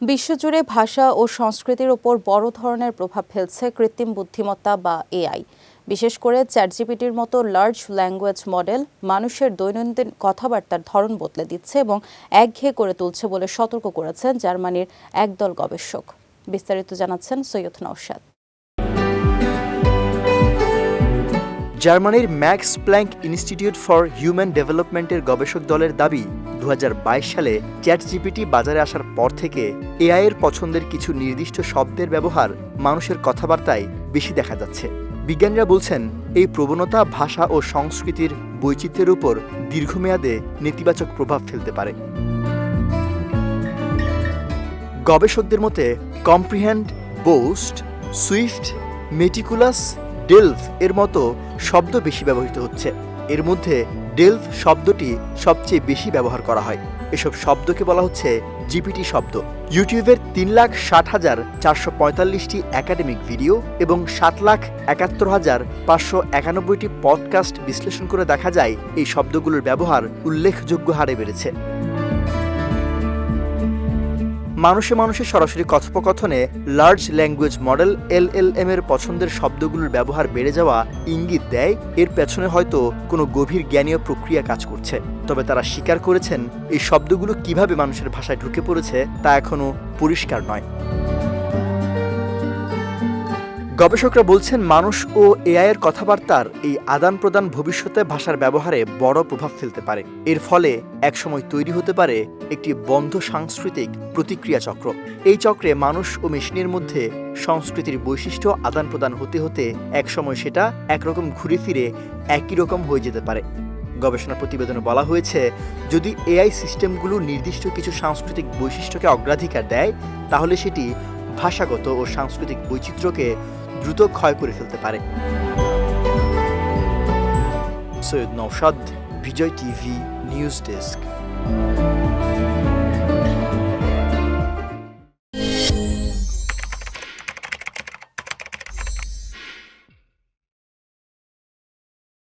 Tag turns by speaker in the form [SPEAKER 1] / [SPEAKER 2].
[SPEAKER 1] বিশ্বজুড়ে ভাষা ও সংস্কৃতির ওপর বড় ধরনের প্রভাব ফেলছে কৃত্রিম বুদ্ধিমত্তা বা এআই। বিশেষ করে চ্যাটজিপিটির মতো লার্জ ল্যাঙ্গুয়েজ মডেল মানুষের দৈনন্দিন কথাবার্তার ধরন বদলে দিচ্ছে এবং একঘেয়ে করে তুলছে বলে সতর্ক করেছেন জার্মানির একদল গবেষক। বিস্তারিত জানাচ্ছেন সৈয়দ নওশাদ।
[SPEAKER 2] জার্মানির Max Planck Institute for human ডেভেলপমেন্টের গবেষক দলের দাবি দু হাজার বাইশ সালে চ্যাট জিপিটি বাজারে আসার পর থেকে এআই এর পছন্দের কিছু নির্দিষ্ট শব্দের ব্যবহার মানুষের কথাবার্তায় বেশি দেখা যাচ্ছে। বিজ্ঞানীরা বলছেন, এই প্রবণতা ভাষা ও সংস্কৃতির বৈচিত্র্যের উপর দীর্ঘমেয়াদে নেতিবাচক প্রভাব ফেলতে পারে। গবেষকদের মতে, comprehend, boost, swift, meticulous delve এর মতো শব্দ বেশি ব্যবহৃত হচ্ছে। এর মধ্যে ডেলফ শব্দটি সবচেয়ে বেশি ব্যবহার করা হয়। এসব শব্দকে বলা হচ্ছে জিপিটি শব্দ। ইউটিউবের তিন লাখ ষাট হাজার চারশো পঁয়তাল্লিশটি একাডেমিক ভিডিও এবং সাত লাখ একাত্তর হাজার পাঁচশো একানব্বইটি পডকাস্ট বিশ্লেষণ করে দেখা যায় এই শব্দগুলোর ব্যবহার উল্লেখযোগ্য হারে বেড়েছে। মানুষে মানুষে সরাসরি কথোপকথনে লার্জ ল্যাঙ্গুয়েজ মডেল এলএলএম এর পছন্দের শব্দগুলোর ব্যবহার বেড়ে যাওয়া ইঙ্গিত দেয়। এর পেছনে হয়তো কোনো গভীর জ্ঞানীয় প্রক্রিয়া কাজ করছে। তবে তারা স্বীকার করেছেন, এই শব্দগুলো কীভাবে মানুষের ভাষায় ঢুকে পড়েছে তা এখনও পরিষ্কার নয়। গবেষকরা বলছেন, মানুষ ও এআইয়ের কথাবার্তার এই আদান প্রদান ভবিষ্যতে ভাষার ব্যবহারে বড় প্রভাব ফেলতে পারে। এর ফলে একসময় তৈরি হতে পারে একটি বন্ধ সাংস্কৃতিক প্রতিক্রিয়া চক্র। এই চক্রে মানুষ ও মেশিনের মধ্যে সংস্কৃতির বৈশিষ্ট্য আদান প্রদান হতে হতে একসময় সেটা একরকম ঘুরে ফিরে একই রকম হয়ে যেতে পারে। গবেষণা প্রতিবেদনে বলা হয়েছে, যদি এআই সিস্টেমগুলো নির্দিষ্ট কিছু সাংস্কৃতিক বৈশিষ্ট্যকে অগ্রাধিকার দেয়, তাহলে সেটি ভাষাগত ও সাংস্কৃতিক বৈচিত্র্যকে দ্রুত ক্ষয় করে ফেলতে পারে। Syed Naushad Vijay TV news desk.